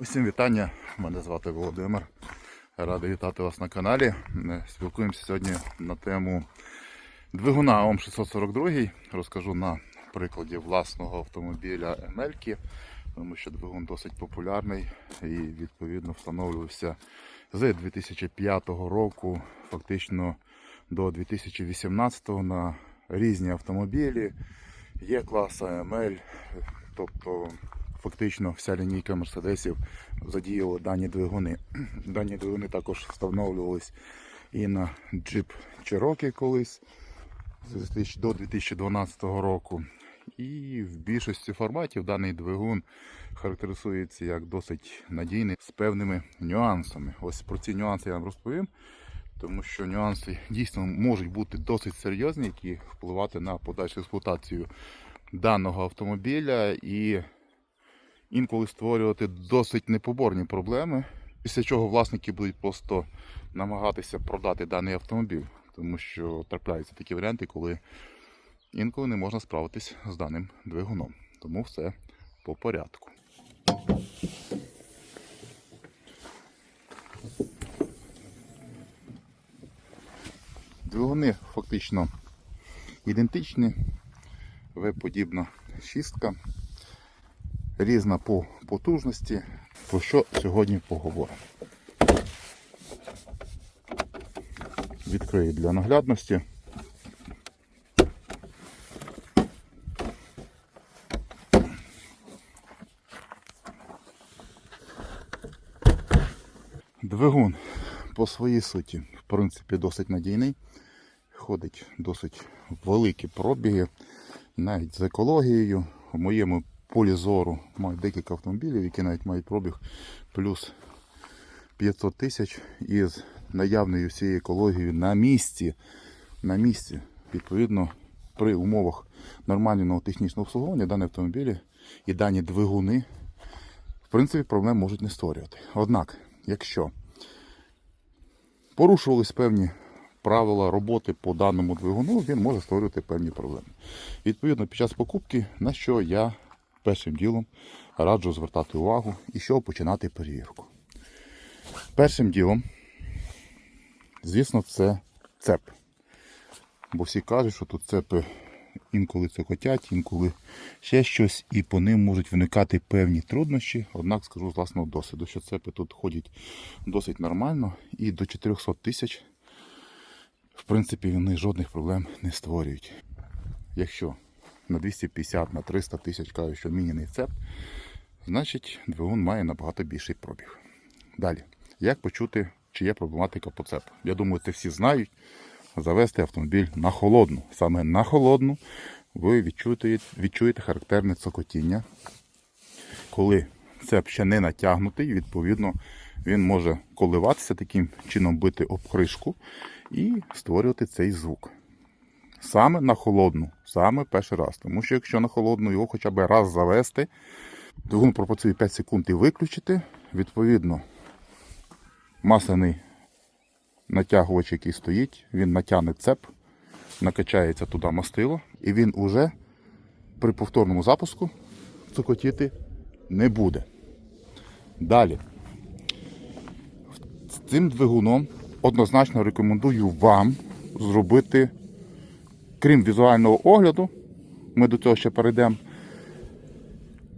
Усім вітання. Мене звати Володимир. Радий вітати вас на каналі. Спілкуємося сьогодні на тему двигуна ОМ 642. Розкажу на прикладі власного автомобіля Емельки, тому що двигун досить популярний і відповідно встановлювався з 2005 року, фактично до 2018 на різні автомобілі. Є класа ML, тобто фактично вся лінійка мерседесів задіяла дані двигуни. Дані двигуни також встановлювались і на Jeep Cherokee колись до 2012 року. І в більшості форматів даний двигун характеризується як досить надійний з певними нюансами. Ось про ці нюанси я вам розповім, тому що нюанси дійсно можуть бути досить серйозні, які впливати на подальшу експлуатацію даного автомобіля і інколи створювати досить непоборні проблеми, після чого власники будуть просто намагатися продати даний автомобіль, тому що трапляються такі варіанти, коли інколи не можна справитись з даним двигуном. Тому все по порядку. Двигуни фактично ідентичні, В-подібна шістка, різна по потужності. Про що сьогодні поговоримо? Відкрию для наглядності. Двигун по своїй суті, в принципі, досить надійний. Ходить досить великі пробіги, навіть з екологією. У моєму полі зору маю декілька автомобілів, які навіть мають пробіг плюс 500 тисяч із наявною всією екологією на місці. На місці, відповідно, при умовах нормального технічного обслуговування дані автомобілі і дані двигуни, в принципі, проблем можуть не створювати. Однак, якщо порушувались певні правила роботи по даному двигуну, він може створювати певні проблеми. Відповідно, під час покупки, на що я першим ділом раджу звертати увагу і що починати перевірку. Першим ділом, звісно, це цеп. Бо всі кажуть, що тут цепи інколи цокотять, інколи ще щось, і по ним можуть виникати певні труднощі. Однак скажу з власного досвіду, що цепи тут ходять досить нормально і до 400 тисяч, в принципі, вони жодних проблем не створюють. Якщо на 250, на 300 тисяч кажуть, що міняний цеп, значить двигун має набагато більший пробіг. Далі, як почути, чи є проблематика по цепу? Я думаю, це всі знають. Завести автомобіль на холодну. Саме на холодну ви відчуєте, відчуєте характерне цокотіння. Коли цеп ще не натягнутий, відповідно, він може коливатися таким чином бити об кришку і створювати цей звук. Саме на холодну, саме перший раз. Тому що якщо на холодну його хоча б раз завести, двигун пропрацює 5 секунд і виключити, відповідно, масляний натягувач, який стоїть, він натягне цеп, накачається туди мастило, і він уже при повторному запуску цокотіти не буде. Далі. Цим двигуном однозначно рекомендую вам зробити, крім візуального огляду, ми до цього ще перейдемо.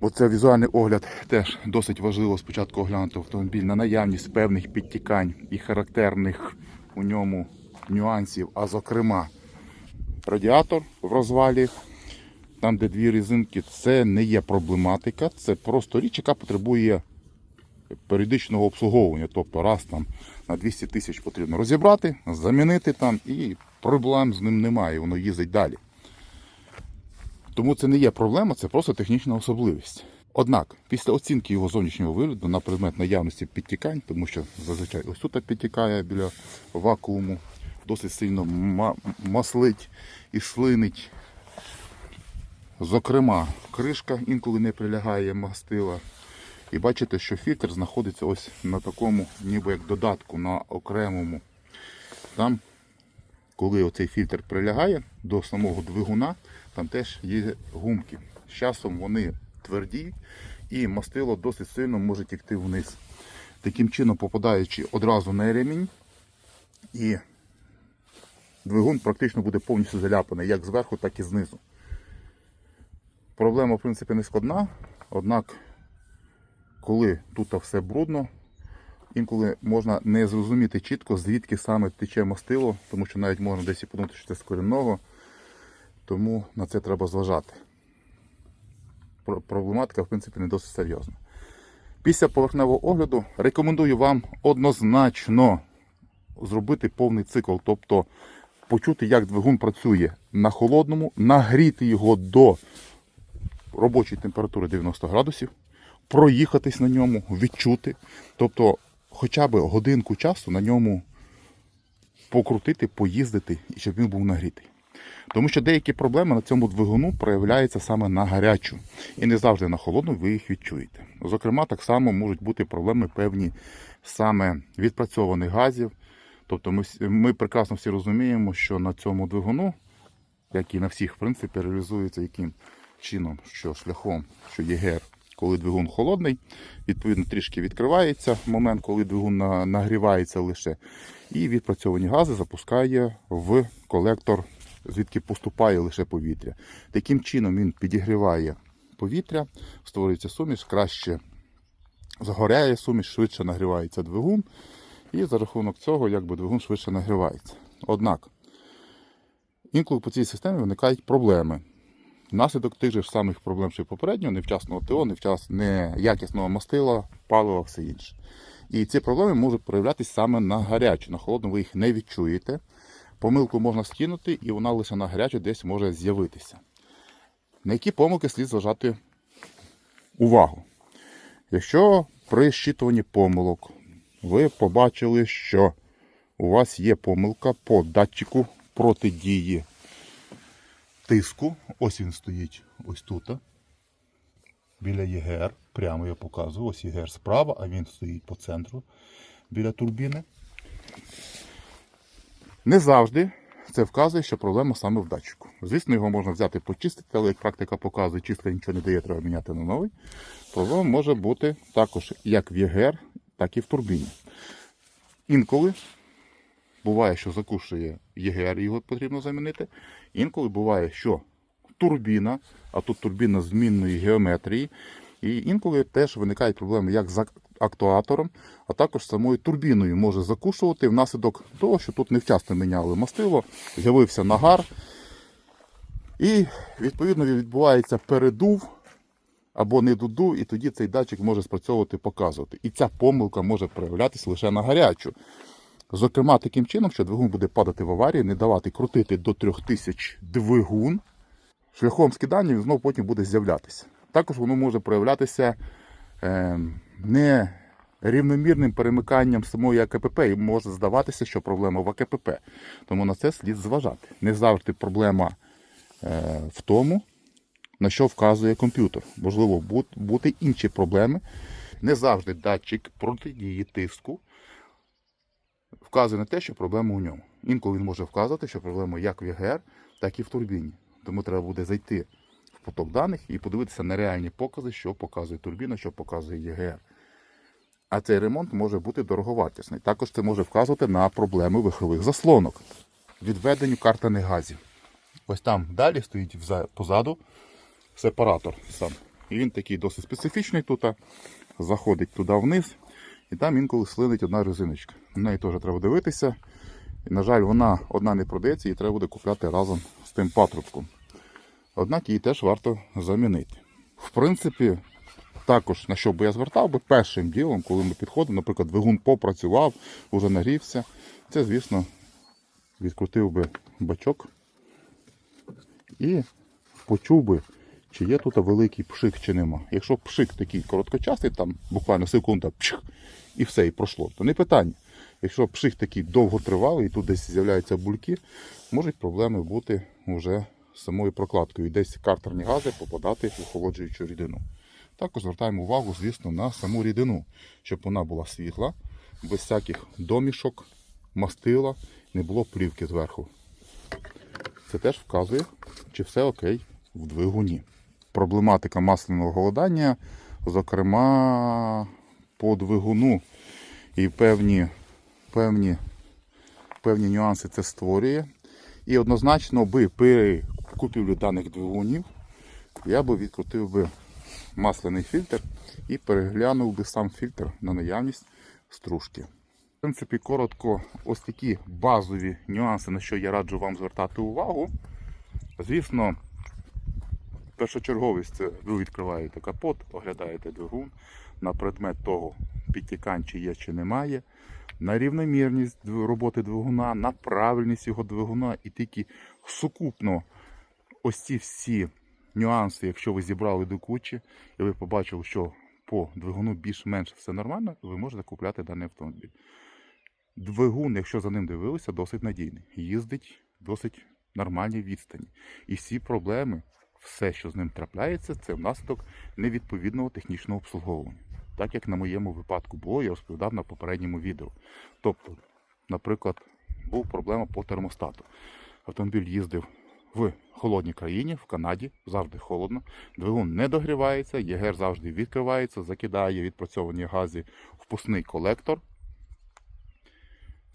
Бо це візуальний огляд теж досить важливо спочатку оглянути автомобіль на наявність певних підтікань і характерних у ньому нюансів, а зокрема радіатор в розвалі, там де дві резинки, це не є проблематика, це просто річ, яка потребує періодичного обслуговування. Тобто раз там на 200 тисяч потрібно розібрати, замінити там і проблем з ним немає, воно їздить далі. Тому це не є проблема, це просто технічна особливість. Однак, після оцінки його зовнішнього вигляду на предмет наявності підтікань, тому що зазвичай ось тут підтікає біля вакууму, досить сильно маслить і шлинить. Зокрема, кришка інколи не прилягає мастила. І бачите, що фільтр знаходиться ось на такому, ніби як додатку, на окремому. Там коли оцей фільтр прилягає до самого двигуна, там теж є гумки. З часом вони твердіють і мастило досить сильно може тікти вниз. Таким чином, попадаючи одразу на ремінь, і двигун практично буде повністю заляпаний як зверху, так і знизу. Проблема, в принципі, не складна, однак, коли тут все брудно, інколи можна не зрозуміти чітко, звідки саме тече мастило, тому що навіть можна десь і подумати, що це з корінного, тому на це треба зважати. Проблематика, в принципі, не досить серйозна. Після поверхневого огляду рекомендую вам однозначно зробити повний цикл, тобто почути, як двигун працює на холодному, нагріти його до робочої температури 90 градусів, проїхатись на ньому, відчути, тобто хоча б годинку часу на ньому покрутити, поїздити, і щоб він був нагрітий. Тому що деякі проблеми на цьому двигуну проявляються саме на гарячу. І не завжди на холодну ви їх відчуєте. Зокрема, так само можуть бути проблеми певні саме відпрацьованих газів. Тобто ми, ми прекрасно всі розуміємо, що на цьому двигуну, як і на всіх, в принципі, реалізується яким чином, що шляхом, що ЄГР, коли двигун холодний, відповідно трішки відкривається момент, коли двигун на- нагрівається лише, і відпрацьовані гази запускає в колектор, звідки поступає лише повітря. Таким чином він підігріває повітря, створюється суміш, краще згоряє суміш, швидше нагрівається двигун, і за рахунок цього якби двигун швидше нагрівається. Однак, інколи по цій системі виникають проблеми. Внаслідок тих же самих проблем, що й попередньо, невчасного ТО, невчас, неякісного мастила, палива, все інше. І ці проблеми можуть проявлятися саме на гарячу. На холодну ви їх не відчуєте. Помилку можна скинути, і вона лише на гарячу десь може з'явитися. На які помилки слід зважати увагу? Якщо при щитуванні помилок ви побачили, що у вас є помилка по датчику протидії тиску, ось він стоїть ось тут, біля ЄГР, прямо я показую, ось ЄГР справа, а він стоїть по центру біля турбіни. Не завжди це вказує, що проблема саме в датчику. Звісно, його можна взяти почистити, але як практика показує, чисто нічого не дає, треба міняти на новий. Проблема може бути також як в ЄГР, так і в турбіні. Інколи буває, що закушує ЄГР, його потрібно замінити. Інколи буває, що турбіна, а тут турбіна змінної геометрії. І інколи теж виникають проблеми як з актуатором, а також самою турбіною може закушувати внаслідок того, що тут невчасно міняли мастило, з'явився нагар. І відповідно відбувається передув або недодув, і тоді цей датчик може спрацьовувати, показувати. І ця помилка може проявлятися лише на гарячу. Зокрема, таким чином, що двигун буде падати в аварії, не давати крутити до 3000 двигун. Шляхом скидання він знову потім буде з'являтися. Також воно може проявлятися е, нерівномірним перемиканням самої АКПП і може здаватися, що проблема в АКПП. Тому на це слід зважати. Не завжди проблема е, в тому, на що вказує комп'ютер. Можливо, бу- бути інші проблеми. Не завжди датчик протидії тиску вказує на те, що проблема у ньому. Інколи він може вказувати, що проблема як в ЄГР, так і в турбіні. Тому треба буде зайти в поток даних і подивитися на реальні покази, що показує турбіна, що показує ЄГР. А цей ремонт може бути дороговартісний. Також це може вказувати на проблеми вихрових заслонок, відведенню картаних газів. Ось там далі стоїть позаду сепаратор сам. І він такий досить специфічний тут. Заходить туди вниз, і там інколи слинить одна резиночка. На неї теж треба дивитися. І, на жаль, вона одна не продається, її треба буде купляти разом з тим патрубком. Однак її теж варто замінити. В принципі, також на що би я звертав би першим ділом, коли ми підходимо, наприклад, двигун попрацював, уже нагрівся. Це, звісно, відкрутив би бачок і почув би, чи є тут великий пшик, чи нема. Якщо пшик такий короткочасний, там буквально секунда, пшик, і все, і пройшло, то не питання. Якщо пшик такий довготривалий, і тут десь з'являються бульки, можуть проблеми бути вже з самою прокладкою. І десь картерні гази попадати в охолоджуючу рідину. Також звертаємо увагу, звісно, на саму рідину, щоб вона була світла, без всяких домішок, мастила, не було плівки зверху. Це теж вказує, чи все окей в двигуні. Проблематика масляного голодання зокрема по двигуну і певні, певні, певні нюанси це створює. І однозначно би при купівлі даних двигунів я би відкрутив би масляний фільтр і переглянув би сам фільтр на наявність стружки. В принципі, коротко, ось такі базові нюанси, на що я раджу вам звертати увагу. Звісно, першочерговість це ви відкриваєте капот, оглядаєте двигун на предмет того, підтікань чи є, чи немає, на рівномірність роботи двигуна, на правильність його двигуна і тільки сукупно ось ці всі нюанси, якщо ви зібрали до кучі, і ви побачили, що по двигуну більш-менш все нормально, ви можете купляти даний автомобіль. Двигун, якщо за ним дивилися, досить надійний. Їздить досить нормальній відстані. І всі проблеми, все, що з ним трапляється, це внаслідок невідповідного технічного обслуговування. Так як на моєму випадку було, я розповідав на попередньому відео. Тобто, наприклад, був проблема по термостату. Автомобіль їздив в холодній країні, в Канаді, завжди холодно. Двигун не догрівається, ЄГР завжди відкривається, закидає відпрацьовані гази в пусний колектор.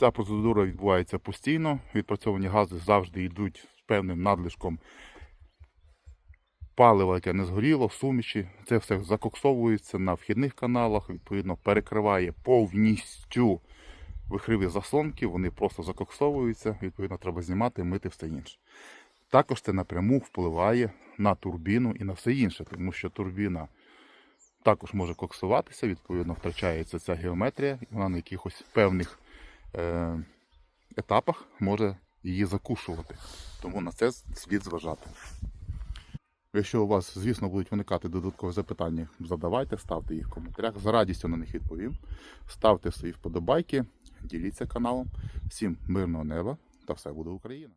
Ця процедура відбувається постійно. Відпрацьовані гази завжди йдуть з певним надлишком палива, яке не згоріло, суміші. Це все закоксовується на вхідних каналах, відповідно, перекриває повністю вихриві заслонки, вони просто закоксовуються, відповідно, треба знімати, мити все інше. Також це напряму впливає на турбіну і на все інше, тому що турбіна також може коксуватися, відповідно, втрачається ця геометрія, і вона на якихось певних е, етапах може її закушувати. Тому на це слід зважати. Якщо у вас, звісно, будуть виникати додаткові запитання, задавайте, ставте їх в коментарях. За радістю на них відповім. Ставте свої вподобайки, діліться каналом. Всім мирного неба та все буде Україна!